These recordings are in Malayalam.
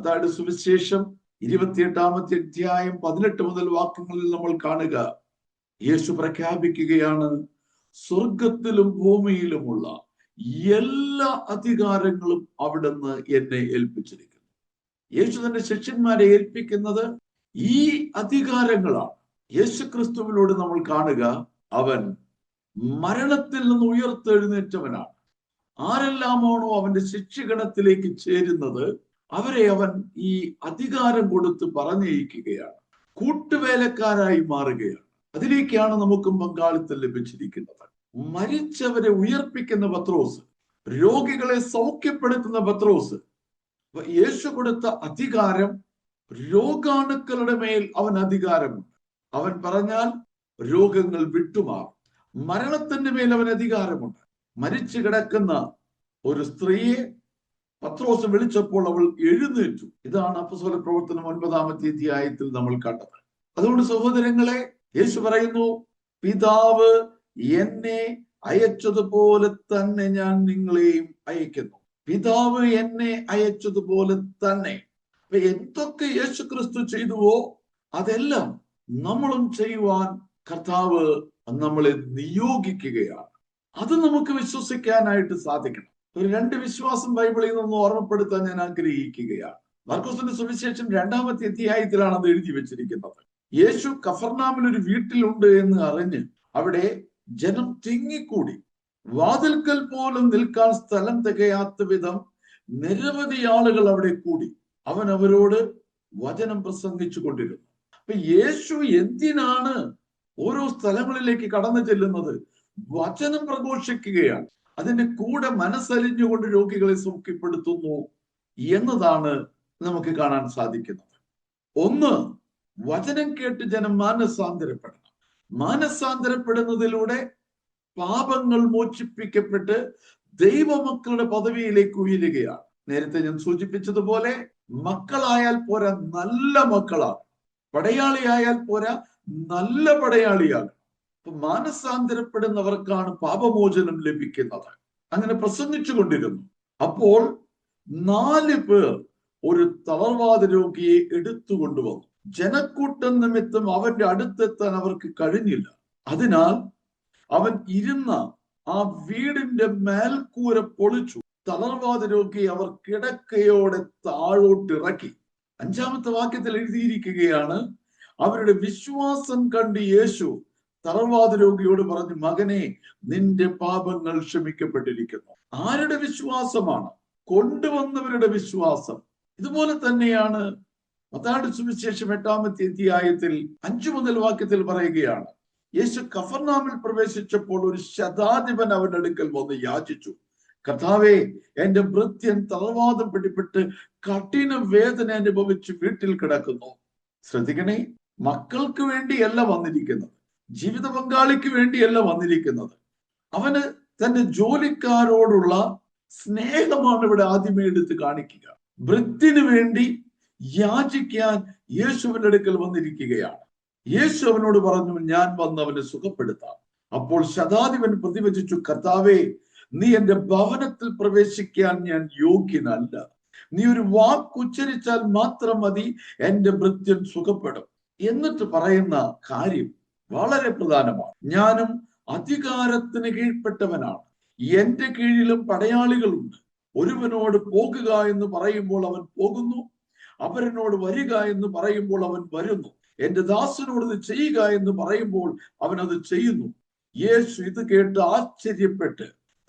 അതായത് സുവിശേഷം ഇരുപത്തിയെട്ടാമത്തെ അധ്യായം പതിനെട്ട് മുതൽ വാക്യങ്ങളിൽ നമ്മൾ കാണുക. യേശു പ്രഖ്യാപിക്കുകയാണ് സ്വർഗത്തിലും ഭൂമിയിലുമുള്ള എല്ലാ അധികാരങ്ങളും അവിടുന്ന് എന്നെ ഏൽപ്പിച്ചിരിക്കുന്നു. യേശു തന്റെ ശിഷ്യന്മാരെ ഏൽപ്പിക്കുന്നത് ഈ അധികാരങ്ങളാണ്. യേശു ക്രിസ്തുവിലൂടെ നമ്മൾ കാണുക അവൻ മരണത്തിൽ നിന്ന് ഉയർത്തെഴുന്നേറ്റവനാണ്. ആരെല്ലാമാണോ അവന്റെ ശിക്ഷഗണത്തിലേക്ക് ചേരുന്നത്? അവരെ അവൻ ഈ അധികാരം കൊടുത്ത് പറഞ്ഞയക്കുകയാണ്. കൂട്ടുവേലക്കാരായി മാറുകയാണ്. അതിലേക്കാണ് നമുക്കും പങ്കാളിത്തം ലഭിച്ചിരിക്കുന്നത്. മരിച്ചവരെ ഉയർപ്പിക്കുന്ന പത്രോസ് രോഗികളെ സൗഖ്യപ്പെടുത്തുന്ന പത്രോസ് യേശു കൊടുത്ത അധികാരം രോഗാണുക്കളുടെ മേൽ അവൻ അധികാരമുണ്ട്. അവൻ പറഞ്ഞാൽ രോഗങ്ങൾ വിട്ടുമാറും. മരണത്തിന്റെ മേൽ അവൻ അധികാരമുണ്ട്. മരിച്ചു കിടക്കുന്ന ഒരു സ്ത്രീയെ പത്രോസ് വിളിച്ചപ്പോൾ അവൾ എഴുന്നേറ്റു. ഇതാണ് അപ്പസോല പ്രവർത്തനം ഒൻപതാമത്തെ അധ്യായത്തിൽ നമ്മൾ കണ്ടത്. അതുകൊണ്ട് സഹോദരങ്ങളെ യേശു പറയുന്നു പിതാവ് എന്നെ അയച്ചതുപോലെ തന്നെ ഞാൻ നിങ്ങളെയും അയക്കുന്നു. പിതാവ് എന്നെ അയച്ചതുപോലെ തന്നെ. എന്തൊക്കെ യേശു ക്രിസ്തു ചെയ്തുവോ അതെല്ലാം നമ്മളും ചെയ്യുവാൻ കർത്താവ് നമ്മളെ നിയോഗിക്കുകയാണ്. അത് നമുക്ക് വിശ്വസിക്കാനായിട്ട് സാധിക്കണം. ഒരു രണ്ട് വിശ്വാസം ബൈബിളിൽ നിന്ന് ഓർമ്മപ്പെടുത്താൻ ഞാൻ ആഗ്രഹിക്കുകയാണ്. മാർക്കോസിന്റെ സുവിശേഷം രണ്ടാമത്തെ അധ്യായത്തിലാണ് അത് എഴുതി വെച്ചിരിക്കുന്നത്. യേശു കഫർനാമിൽ ഒരു വീട്ടിലുണ്ട് എന്ന് അറിഞ്ഞ് അവിടെ ജനം തിങ്ങിക്കൂടി. വാതിൽക്കൽ പോലും നിൽക്കാൻ സ്ഥലം തികയാത്ത വിധം നിരവധി ആളുകൾ അവിടെ കൂടി. അവൻ അവരോട് വചനം പ്രസംഗിച്ചു കൊണ്ടിരുന്നു. അപ്പൊ യേശു എന്തിനാണ് ഓരോ സ്ഥലങ്ങളിലേക്ക് കടന്നു ചെല്ലുന്നത്? വചനം പ്രഘോഷിക്കുകയാണ്. അതിന്റെ കൂടെ മനസ്സലിഞ്ഞുകൊണ്ട് രോഗികളെ സൗഖ്യപ്പെടുത്തുന്നു എന്നതാണ് നമുക്ക് കാണാൻ സാധിക്കുന്നത്. ഒന്ന് വചനം കേട്ട് ജനം മാനസാന്തരപ്പെടണം. മാനസാന്തരപ്പെടുന്നതിലൂടെ പാപങ്ങൾ മോചിപ്പിക്കപ്പെട്ട് ദൈവമക്കളുടെ പദവിയിലേക്ക് ഉയരുകയാണ്. നേരത്തെ ഞാൻ സൂചിപ്പിച്ചതുപോലെ മക്കളായാൽ പോരാ നല്ല മക്കളാണ്. പടയാളിയായാൽ പോരാ നല്ല പടയാളിയാണ്. അപ്പൊ മാനസാന്തരപ്പെടുന്നവർക്കാണ് പാപമോചനം ലഭിക്കുന്നത്. അങ്ങനെ പ്രസംഗിച്ചു കൊണ്ടിരുന്നു അപ്പോൾ നാല് പേർ ഒരു തളർവാദ രോഗിയെ എടുത്തു കൊണ്ടുവന്നു ജനക്കൂട്ടം നിമിത്തം അവന്റെ അടുത്തെത്താൻ അവർക്ക് കഴിഞ്ഞില്ല. അതിനാൽ അവൻ ഇരുന്ന ആ വീടിന്റെ മേൽക്കൂര പൊളിച്ചു. തളർവാദ രോഗിയെ അവർ കിടക്കയോടെ താഴോട്ടിറക്കി. അഞ്ചാമത്തെ വാക്യത്തിൽ എഴുതിയിരിക്കുകയാണ് അവരുടെ വിശ്വാസം കണ്ട് യേശു തളർവാദ രോഗിയോട് പറഞ്ഞു മകനെ നിന്റെ പാപങ്ങൾ ക്ഷമിക്കപ്പെട്ടിരിക്കുന്നു. ആരുടെ വിശ്വാസമാണ്? കൊണ്ടുവന്നവരുടെ വിശ്വാസം. ഇതുപോലെ തന്നെയാണ് മത്താട് സുവിശേഷം എട്ടാമത്തെ അധ്യായത്തിൽ അഞ്ചു മുതൽ വാക്യത്തിൽ പറയുകയാണ് യേശു കഫർനാമിൽ പ്രവേശിച്ചപ്പോൾ ഒരു ശതാധിപൻ അവന്റെ അടുക്കൽ വന്ന് യാചിച്ചു. കഥാവേ എന്റെ വൃത്യൻ തളവാദം പിടിപ്പെട്ട് കഠിന വേദന അനുഭവിച്ച് വീട്ടിൽ കിടക്കുന്നു. ശ്രദ്ധിക്കണേ മക്കൾക്ക് വേണ്ടിയല്ല വന്നിരിക്കുന്നത്. ജീവിത പങ്കാളിക്ക് വേണ്ടിയല്ല വന്നിരിക്കുന്നത്. അവന് തന്റെ ജോലിക്കാരോടുള്ള സ്നേഹമാണ് ഇവിടെ ആദ്യമേ എടുത്ത് കാണിക്കുക. വൃത്തിന് വേണ്ടി യാചിക്കാൻ യേശുവിന്റെ അടുക്കൽ വന്നിരിക്കുകയാണ്. യേശു അവനോട് പറഞ്ഞു ഞാൻ വന്ന് അവനെ സുഖപ്പെടുത്താം. അപ്പോൾ ശതാധിപൻ പ്രതിവചിച്ചു കർത്താവേ നീ എന്റെ ഭവനത്തിൽ പ്രവേശിക്കാൻ ഞാൻ യോഗ്യനല്ല. നീ ഒരു വാക്ക് ഉച്ചരിച്ചാൽ മാത്രം മതി എന്റെ ഭൃത്യൻ സുഖപ്പെടും. എന്നിട്ട് പറയുന്ന കാര്യം വളരെ പ്രധാനമാണ്. ഞാനും അധികാരത്തിന് കീഴ്പ്പെട്ടവനാണ്. എന്റെ കീഴിലും പടയാളികളുണ്ട്. ഒരുവനോട് പോകുക എന്ന് പറയുമ്പോൾ അവൻ പോകുന്നു. അവരനോട് വരിക എന്ന് പറയുമ്പോൾ അവൻ വരുന്നു. എന്റെ ദാസനോട് ഇത് ചെയ്യുക എന്ന് പറയുമ്പോൾ അവൻ അത് ചെയ്യുന്നു. യേശു ഇത് കേട്ട് ആശ്ചര്യപ്പെട്ട്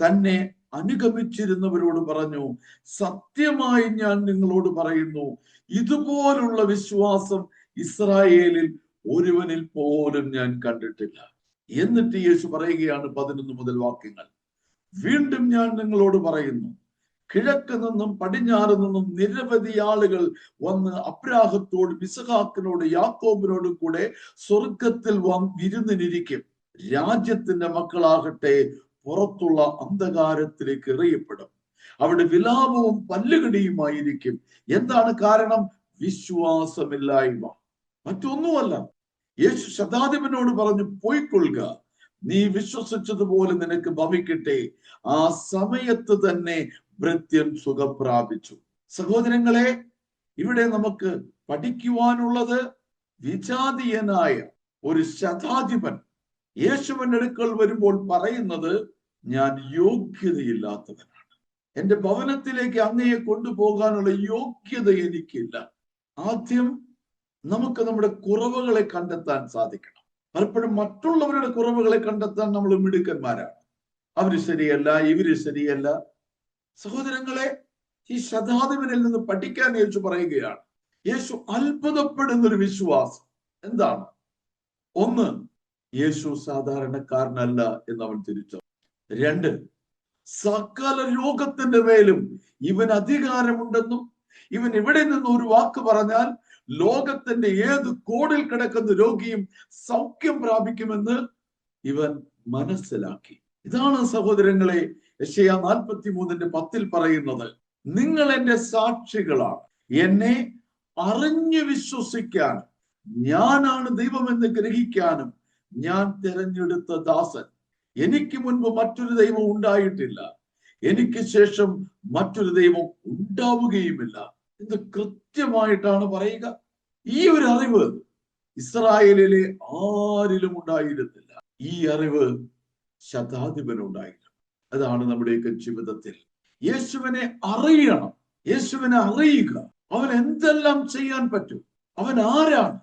തന്നെ അനുഗമിച്ചിരുന്നവരോട് പറഞ്ഞു സത്യമായി ഞാൻ നിങ്ങളോട് പറയുന്നു ഇതുപോലുള്ള വിശ്വാസം ഇസ്രായേലിൽ ഒരുവനിൽ പോലും ഞാൻ കണ്ടിട്ടില്ല. എന്നിട്ട് യേശു പറയുകയാണ് പതിനൊന്ന് മുതൽ വാക്യങ്ങൾ. വീണ്ടും ഞാൻ നിങ്ങളോട് പറയുന്നു കിഴക്ക് നിന്നും പടിഞ്ഞാറ് നിന്നും നിരവധി ആളുകൾ വന്ന് അബ്രാഹത്തോട് മിസഹാക്കിനോട് യാക്കോബിനോടും കൂടെ സ്വർഗത്തിൽ വിരുന്നിനിരിക്കും. രാജ്യത്തിന്റെ മക്കളാകട്ടെ പുറത്തുള്ള അന്ധകാരത്തിലേക്ക് എറിയപ്പെടും. അവിടെ വിലാപവും പല്ലുകടിയുമായിരിക്കും. എന്താണ് കാരണം? വിശ്വാസമില്ലായ്മ. മറ്റൊന്നുമല്ല യേശു ശതാധിപനോട് പറഞ്ഞു പോയിക്കൊള്ളുക. നീ വിശ്വസിച്ചതുപോലെ നിനക്ക് ഭവിക്കട്ടെ. ആ സമയത്ത് തന്നെ ഭൃത്യൻ സുഖം പ്രാപിച്ചു സഹോദരങ്ങളെ ഇവിടെ നമുക്ക് പഠിക്കുവാനുള്ളത് വിജാതീയനായ ഒരു ശതാധിപൻ. യേശുവിന്റെ അടുക്കൽ വരുമ്പോൾ പറയുന്നത് ഞാൻ യോഗ്യതയില്ലാത്തവനാണ്. എന്റെ ഭവനത്തിലേക്ക് അങ്ങയെ കൊണ്ടുപോകാനുള്ള യോഗ്യത എനിക്കില്ല. ആദ്യം നമുക്ക് നമ്മുടെ കുറവുകളെ കണ്ടെത്താൻ സാധിക്കണം. പലപ്പോഴും മറ്റുള്ളവരുടെ കുറവുകളെ കണ്ടെത്താൻ നമ്മൾ മിടുക്കന്മാരാണ്. അവർ ശരിയല്ല ഇവർ ശരിയല്ല. സഹോദരങ്ങളെ ഈ ശതാധിപനിൽ നിന്ന് പഠിക്കാൻ യേശു പറയുകയാണ് യേശു അത്ഭുതപ്പെടുന്ന ഒരു വിശ്വാസം. എന്താണ്? ഒന്ന് യേശു സാധാരണക്കാരനല്ല എന്ന് അവൻ തിരിച്ചു രണ്ട് സകല ലോകത്തിന്റെ മേലും ഇവൻ അധികാരമുണ്ടെന്നും ഇവൻ ഇവിടെ നിന്ന് ഒരു വാക്ക് പറഞ്ഞാൽ ലോകത്തിന്റെ ഏത് കോടിൽ കിടക്കുന്ന രോഗിയും സൗഖ്യം പ്രാപിക്കുമെന്ന് ഇവൻ മനസ്സിലാക്കി. ഇതാണ് സഹോദരങ്ങളെ യശയ നാൽപ്പത്തി മൂന്നിന്റെ പത്തിൽ പറയുന്നത്. നിങ്ങൾ എന്റെ സാക്ഷികളാണ്. എന്നെ അറിഞ്ഞു വിശ്വസിക്കാൻ ഞാനാണ് ദൈവമെന്ന് ഗ്രഹിക്കാനും ഞാൻ തിരഞ്ഞെടുത്ത ദാസൻ. എനിക്ക് മുൻപ് മറ്റൊരു ദൈവം ഉണ്ടായിട്ടില്ല. എനിക്ക് ശേഷം മറ്റൊരു ദൈവം ഉണ്ടാവുകയുമില്ല. ഇത് കൃത്യമായിട്ടാണ് പറയുക. ഈ ഒരു അറിവ് ഇസ്രായേലിലെ ആരിലും ഉണ്ടായിരുന്നില്ല. ഈ അറിവ് ശതാധിപനുണ്ടായിരുന്നു. അതാണ് നമ്മുടെയൊക്കെ ജീവിതത്തിൽ. യേശുവിനെ അറിയണം. യേശുവിനെ അറിയുക. അവൻ എന്തെല്ലാം ചെയ്യാൻ പറ്റും? അവൻ ആരാണ്?